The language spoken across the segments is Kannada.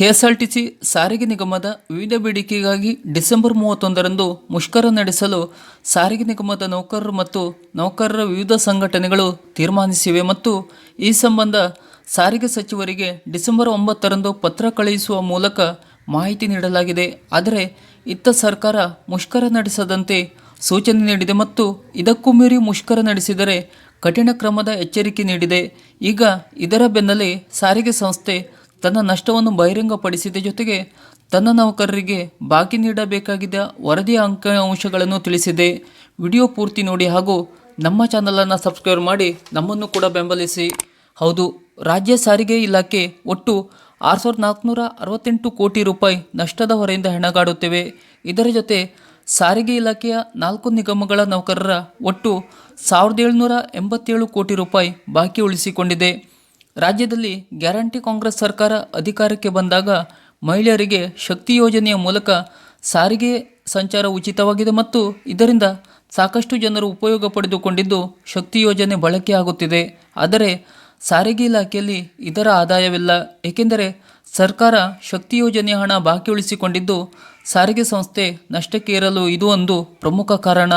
ಕೆಎಸ್ಆರ್ಟಿಸಿ ಸಾರಿಗೆ ನಿಗಮದ ವಿವಿಧ ಬೇಡಿಕೆಗಾಗಿ ಡಿಸೆಂಬರ್ ಮೂವತ್ತೊಂದರಂದು ಮುಷ್ಕರ ನಡೆಸಲು ಸಾರಿಗೆ ನಿಗಮದ ನೌಕರರು ಮತ್ತು ನೌಕರರ ವಿವಿಧ ಸಂಘಟನೆಗಳು ತೀರ್ಮಾನಿಸಿವೆ ಮತ್ತು ಈ ಸಂಬಂಧ ಸಾರಿಗೆ ಸಚಿವರಿಗೆ ಡಿಸೆಂಬರ್ ಒಂಬತ್ತರಂದು ಪತ್ರ ಕಳುಹಿಸುವ ಮೂಲಕ ಮಾಹಿತಿ ನೀಡಲಾಗಿದೆ. ಆದರೆ ಇತ್ತ ಸರ್ಕಾರ ಮುಷ್ಕರ ನಡೆಸದಂತೆ ಸೂಚನೆ ನೀಡಿದೆ ಮತ್ತು ಇದಕ್ಕೂ ಮೀರಿ ಮುಷ್ಕರ ನಡೆಸಿದರೆ ಕಠಿಣ ಕ್ರಮದ ಎಚ್ಚರಿಕೆ ನೀಡಿದೆ. ಈಗ ಇದರ ಬೆನ್ನಲ್ಲೇ ಸಾರಿಗೆ ಸಂಸ್ಥೆ ತನ್ನ ನಷ್ಟವನ್ನು ಬಹಿರಂಗಪಡಿಸಿದ ಜೊತೆಗೆ ತನ್ನ ನೌಕರರಿಗೆ ಬಾಕಿ ನೀಡಬೇಕಾಗಿದ್ದ ವರದಿಯ ಅಂಕಿಅಂಶಗಳನ್ನು ತಿಳಿಸಿದೆ. ವಿಡಿಯೋ ಪೂರ್ತಿ ನೋಡಿ ಹಾಗೂ ನಮ್ಮ ಚಾನಲನ್ನು ಸಬ್ಸ್ಕ್ರೈಬ್ ಮಾಡಿ ನಮ್ಮನ್ನು ಕೂಡ ಬೆಂಬಲಿಸಿ. ಹೌದು, ರಾಜ್ಯ ಸಾರಿಗೆ ಇಲಾಖೆ ಒಟ್ಟು ಆರು ಸಾವಿರದ ನಾಲ್ಕುನೂರ ಅರವತ್ತೆಂಟು ಕೋಟಿ ರೂಪಾಯಿ ನಷ್ಟದ ಹೊರೆಯಿಂದ ಹೆಣಗಾಡುತ್ತೇವೆ. ಇದರ ಜೊತೆ ಸಾರಿಗೆ ಇಲಾಖೆಯ ನಾಲ್ಕು ನಿಗಮಗಳ ನೌಕರರ ಒಟ್ಟು ಸಾವಿರದ ಏಳುನೂರ ಎಂಬತ್ತೇಳು ಕೋಟಿ ರೂಪಾಯಿ ಬಾಕಿ ಉಳಿಸಿಕೊಂಡಿದೆ. ರಾಜ್ಯದಲ್ಲಿ ಗ್ಯಾರಂಟಿ ಕಾಂಗ್ರೆಸ್ ಸರ್ಕಾರ ಅಧಿಕಾರಕ್ಕೆ ಬಂದಾಗ ಮಹಿಳೆಯರಿಗೆ ಶಕ್ತಿ ಯೋಜನೆಯ ಮೂಲಕ ಸಾರಿಗೆ ಸಂಚಾರ ಉಚಿತವಾಗಿದೆ ಮತ್ತು ಇದರಿಂದ ಸಾಕಷ್ಟು ಜನರು ಉಪಯೋಗ ಪಡೆದುಕೊಂಡಿದ್ದು ಶಕ್ತಿ ಯೋಜನೆ ಬಳಕೆಯಾಗುತ್ತಿದೆ ಆದರೆ ಸಾರಿಗೆ ಇಲಾಖೆಯಲ್ಲಿ ಇದರ ಆದಾಯವಿಲ್ಲ. ಏಕೆಂದರೆ ಸರ್ಕಾರ ಶಕ್ತಿ ಯೋಜನೆಯ ಹಣ ಬಾಕಿ ಉಳಿಸಿಕೊಂಡಿದ್ದು ಸಾರಿಗೆ ಸಂಸ್ಥೆ ನಷ್ಟಕ್ಕೆ ಏರಲು ಇದು ಒಂದು ಪ್ರಮುಖ ಕಾರಣ.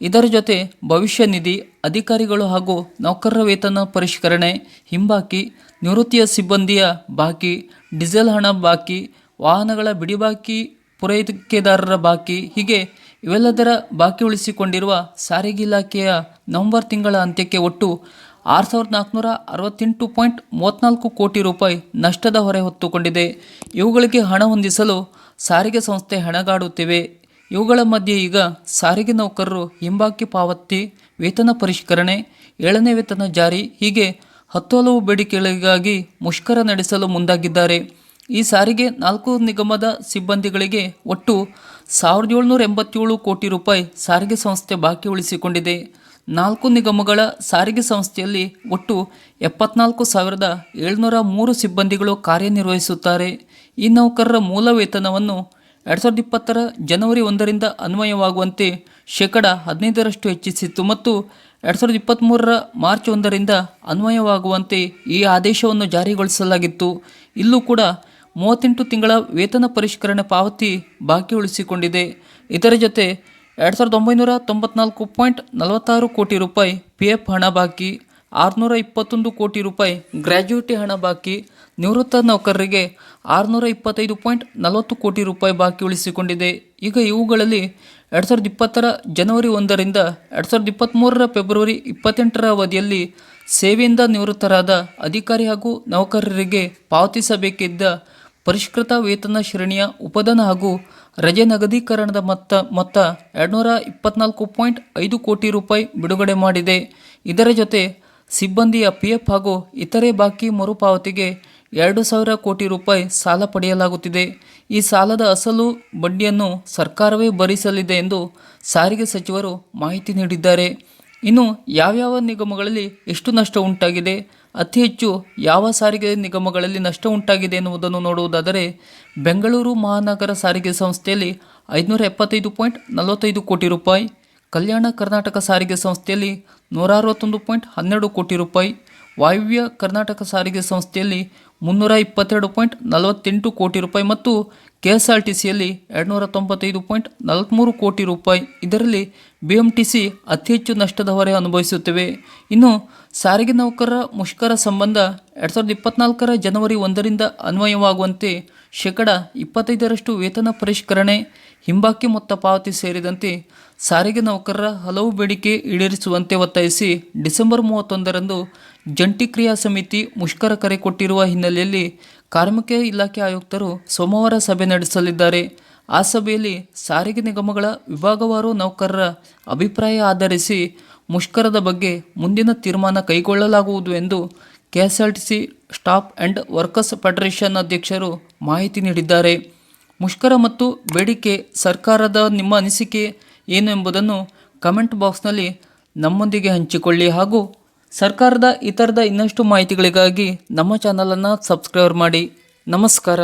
ಇದರ ಜೊತೆ ಭವಿಷ್ಯ ನಿಧಿ, ಅಧಿಕಾರಿಗಳು ಹಾಗೂ ನೌಕರರ ವೇತನ ಪರಿಷ್ಕರಣೆ, ಹಿಂಬಾಕಿ, ನಿವೃತ್ತಿಯ ಸಿಬ್ಬಂದಿಯ ಬಾಕಿ, ಡೀಸೆಲ್ ಹಣ ಬಾಕಿ, ವಾಹನಗಳ ಬಿಡಿಬಾಕಿ, ಪೂರೈಕೆದಾರರ ಬಾಕಿ, ಹೀಗೆ ಇವೆಲ್ಲದರ ಬಾಕಿ ಉಳಿಸಿಕೊಂಡಿರುವ ಸಾರಿಗೆ ಇಲಾಖೆಯ ನವೆಂಬರ್ ತಿಂಗಳ ಅಂತ್ಯಕ್ಕೆ ಒಟ್ಟು ಆರು ಸಾವಿರದ ನಾಲ್ಕುನೂರ ಅರವತ್ತೆಂಟು ಪಾಯಿಂಟ್ ಮೂವತ್ತ್ನಾಲ್ಕು ಕೋಟಿ ರೂಪಾಯಿ ನಷ್ಟದ ಹೊರೆ ಹೊತ್ತುಕೊಂಡಿದೆ. ಇವುಗಳಿಗೆ ಹಣ ಹೊಂದಿಸಲು ಸಾರಿಗೆ ಸಂಸ್ಥೆ ಹೆಣಗಾಡುತ್ತಿವೆ. ಇವುಗಳ ಮಧ್ಯೆ ಈಗ ಸಾರಿಗೆ ನೌಕರರು ಹಿಂಬಾಕಿ ಪಾವತಿ, ವೇತನ ಪರಿಷ್ಕರಣೆ, ಏಳನೇ ವೇತನ ಜಾರಿ, ಹೀಗೆ ಹತ್ತು ಹಲವು ಬೇಡಿಕೆಗಳಿಗಾಗಿ ಮುಷ್ಕರ ನಡೆಸಲು ಮುಂದಾಗಿದ್ದಾರೆ. ಈ ಸಾರಿಗೆ ನಾಲ್ಕು ನಿಗಮದ ಸಿಬ್ಬಂದಿಗಳಿಗೆ ಒಟ್ಟು ಸಾವಿರದ ಏಳ್ನೂರ ಎಂಬತ್ತೇಳು ಕೋಟಿ ರೂಪಾಯಿ ಸಾರಿಗೆ ಸಂಸ್ಥೆ ಬಾಕಿ ಉಳಿಸಿಕೊಂಡಿದೆ. ನಾಲ್ಕು ನಿಗಮಗಳ ಸಾರಿಗೆ ಸಂಸ್ಥೆಯಲ್ಲಿ ಒಟ್ಟು ಎಪ್ಪತ್ನಾಲ್ಕು ಸಾವಿರದ ಏಳ್ನೂರ ಮೂರು ಸಿಬ್ಬಂದಿಗಳು ಕಾರ್ಯನಿರ್ವಹಿಸುತ್ತಾರೆ. ಈ ನೌಕರರ ಮೂಲ ವೇತನವನ್ನು ಎರಡು ಸಾವಿರದ ಇಪ್ಪತ್ತರ ಜನವರಿ ಒಂದರಿಂದ ಅನ್ವಯವಾಗುವಂತೆ ಶೇಕಡ ಹದಿನೈದರಷ್ಟು ಹೆಚ್ಚಿಸಿತ್ತು ಮತ್ತು ಎರಡು ಸಾವಿರದ ಇಪ್ಪತ್ತ್ಮೂರರ ಮಾರ್ಚ್ ಒಂದರಿಂದ ಅನ್ವಯವಾಗುವಂತೆ ಈ ಆದೇಶವನ್ನು ಜಾರಿಗೊಳಿಸಲಾಗಿತ್ತು. ಇಲ್ಲೂ ಕೂಡ ಮೂವತ್ತೆಂಟು ತಿಂಗಳ ವೇತನ ಪರಿಷ್ಕರಣೆ ಪಾವತಿ ಬಾಕಿ ಉಳಿಸಿಕೊಂಡಿದೆ ಇದರ ಜೊತೆ ಎರಡು ಸಾವಿರದ ಒಂಬೈನೂರ ತೊಂಬತ್ನಾಲ್ಕು ಪಾಯಿಂಟ್ ನಲವತ್ತಾರು ಕೋಟಿ ರೂಪಾಯಿ ಪಿ ಎಫ್ ಹಣ ಬಾಕಿ, ಆರುನೂರ ಇಪ್ಪತ್ತೊಂದು ಕೋಟಿ ರೂಪಾಯಿ ಗ್ರ್ಯಾಜ್ಯುಯಿಟಿ ಹಣ ಬಾಕಿ ನಿವೃತ್ತ ನೌಕರರಿಗೆ ಆರುನೂರ ಇಪ್ಪತ್ತೈದು ಪಾಯಿಂಟ್ ನಲವತ್ತು ಕೋಟಿ ರೂಪಾಯಿ ಬಾಕಿ ಉಳಿಸಿಕೊಂಡಿದೆ. ಈಗ ಇವುಗಳಲ್ಲಿ ಎರಡು ಸಾವಿರದ ಇಪ್ಪತ್ತರ ಜನವರಿ ಒಂದರಿಂದ ಎರಡು ಸಾವಿರದ ಇಪ್ಪತ್ತ್ಮೂರರ ಫೆಬ್ರವರಿ ಇಪ್ಪತ್ತೆಂಟರ ಅವಧಿಯಲ್ಲಿ ಸೇವೆಯಿಂದ ನಿವೃತ್ತರಾದ ಅಧಿಕಾರಿ ಹಾಗೂ ನೌಕರರಿಗೆ ಪಾವತಿಸಬೇಕಿದ್ದ ಪರಿಷ್ಕೃತ ವೇತನ ಶ್ರೇಣಿಯ ಉಪದಾನ ಹಾಗೂ ರಜೆ ನಗದೀಕರಣದ ಮೊತ್ತ ಮೊತ್ತ ಎರಡುನೂರ ಇಪ್ಪತ್ನಾಲ್ಕು ಪಾಯಿಂಟ್ ಐದು ಕೋಟಿ ರೂಪಾಯಿ ಬಿಡುಗಡೆ ಮಾಡಿದೆ. ಇದರ ಜೊತೆ ಸಿಬ್ಬಂದಿಯ ಪಿ ಎಫ್ ಹಾಗೂ ಇತರೆ ಬಾಕಿ ಮರುಪಾವತಿಗೆ ಎರಡು ಸಾವಿರ ಕೋಟಿ ರೂಪಾಯಿ ಸಾಲ ಪಡೆಯಲಾಗುತ್ತಿದೆ. ಈ ಸಾಲದ ಅಸಲು ಬಡ್ಡಿಯನ್ನು ಸರ್ಕಾರವೇ ಭರಿಸಲಿದೆ ಎಂದು ಸಾರಿಗೆ ಸಚಿವರು ಮಾಹಿತಿ ನೀಡಿದ್ದಾರೆ. ಇನ್ನು ಯಾವ್ಯಾವ ನಿಗಮಗಳಲ್ಲಿ ಎಷ್ಟು ನಷ್ಟ ಉಂಟಾಗಿದೆ, ಅತಿ ಹೆಚ್ಚು ಯಾವ ಸಾರಿಗೆ ನಿಗಮಗಳಲ್ಲಿ ನಷ್ಟ ಉಂಟಾಗಿದೆ ಎನ್ನುವುದನ್ನು ನೋಡುವುದಾದರೆ, ಬೆಂಗಳೂರು ಮಹಾನಗರ ಸಾರಿಗೆ ಸಂಸ್ಥೆಯಲ್ಲಿ ಐದುನೂರ ಎಪ್ಪತ್ತೈದು ಪಾಯಿಂಟ್ ನಲವತ್ತೈದು ಕೋಟಿ ರೂಪಾಯಿ, ಕಲ್ಯಾಣ ಕರ್ನಾಟಕ ಸಾರಿಗೆ ಸಂಸ್ಥೆಯಲ್ಲಿ ನೂರ ಅರವತ್ತೊಂದು ಪಾಯಿಂಟ್ ಹನ್ನೆರಡು ಕೋಟಿ ರೂಪಾಯಿ, ವಾಯುವ್ಯ ಕರ್ನಾಟಕ ಸಾರಿಗೆ ಸಂಸ್ಥೆಯಲ್ಲಿ ಮುನ್ನೂರ ಇಪ್ಪತ್ತೆರಡು ಪಾಯಿಂಟ್ ನಲವತ್ತೆಂಟು ಕೋಟಿ ರೂಪಾಯಿ ಮತ್ತು ಕೆ ಎಸ್ ಆರ್ ಟಿ ಸಿಯಲ್ಲಿ ಎರಡುನೂರ ತೊಂಬತ್ತೈದು ಪಾಯಿಂಟ್ ನಲವತ್ತ್ಮೂರು ಕೋಟಿ ರೂಪಾಯಿ. ಇದರಲ್ಲಿ ಬಿ ಎಂ ಟಿ ಸಿ ಅತಿ ಹೆಚ್ಚು ನಷ್ಟದ ಹೊರೆ ಅನುಭವಿಸುತ್ತಿವೆ. ಇನ್ನು ಸಾರಿಗೆ ನೌಕರರ ಮುಷ್ಕರ ಸಂಬಂಧ ಎರಡು ಸಾವಿರದ ಇಪ್ಪತ್ನಾಲ್ಕರ ಜನವರಿ ಒಂದರಿಂದ ಅನ್ವಯವಾಗುವಂತೆ ಶೇಕಡ ಇಪ್ಪತ್ತೈದರಷ್ಟು ವೇತನ ಪರಿಷ್ಕರಣೆ ಹಿಂಬಾಕಿ ಮೊತ್ತ ಪಾವತಿ ಸೇರಿದಂತೆ ಸಾರಿಗೆ ನೌಕರರ ಹಲವು ಬೇಡಿಕೆ ಈಡೇರಿಸುವಂತೆ ಒತ್ತಾಯಿಸಿ ಡಿಸೆಂಬರ್ ಮೂವತ್ತೊಂದರಂದು ಜಂಟಿ ಕ್ರಿಯಾ ಸಮಿತಿ ಮುಷ್ಕರ ಕರೆ ಕೊಟ್ಟಿರುವ ಹಿನ್ನೆಲೆಯಲ್ಲಿ ಕಾರ್ಮಿಕ ಇಲಾಖೆ ಆಯುಕ್ತರು ಸೋಮವಾರ ಸಭೆ ನಡೆಸಲಿದ್ದಾರೆ. ಆ ಸಭೆಯಲ್ಲಿ ಸಾರಿಗೆ ನಿಗಮಗಳ ವಿಭಾಗವಾರು ನೌಕರರ ಅಭಿಪ್ರಾಯ ಆಧರಿಸಿ ಮುಷ್ಕರದ ಬಗ್ಗೆ ಮುಂದಿನ ತೀರ್ಮಾನ ಕೈಗೊಳ್ಳಲಾಗುವುದು ಎಂದು KSRTC staff and workers federation ಅಧ್ಯಕ್ಷರು ಮಾಹಿತಿ ನೀಡಿದ್ದಾರೆ. ಮುಷ್ಕರ ಮತ್ತು ಬೇಡಿಕೆ ಸರ್ಕಾರದ ನಿಮ್ಮ ಅನಿಸಿಕೆ ಏನು ಎಂಬುದನ್ನು ಕಮೆಂಟ್ ಬಾಕ್ಸ್ನಲ್ಲಿ ನಮ್ಮೊಂದಿಗೆ ಹಂಚಿಕೊಳ್ಳಿ ಹಾಗೂ ಸರ್ಕಾರದ ಇತರದ ಇನ್ನಷ್ಟು ಮಾಹಿತಿಗಳಿಗಾಗಿ ನಮ್ಮ ಚಾನಲನ್ನು ಸಬ್ಸ್ಕ್ರೈಬ್ ಮಾಡಿ. ನಮಸ್ಕಾರ.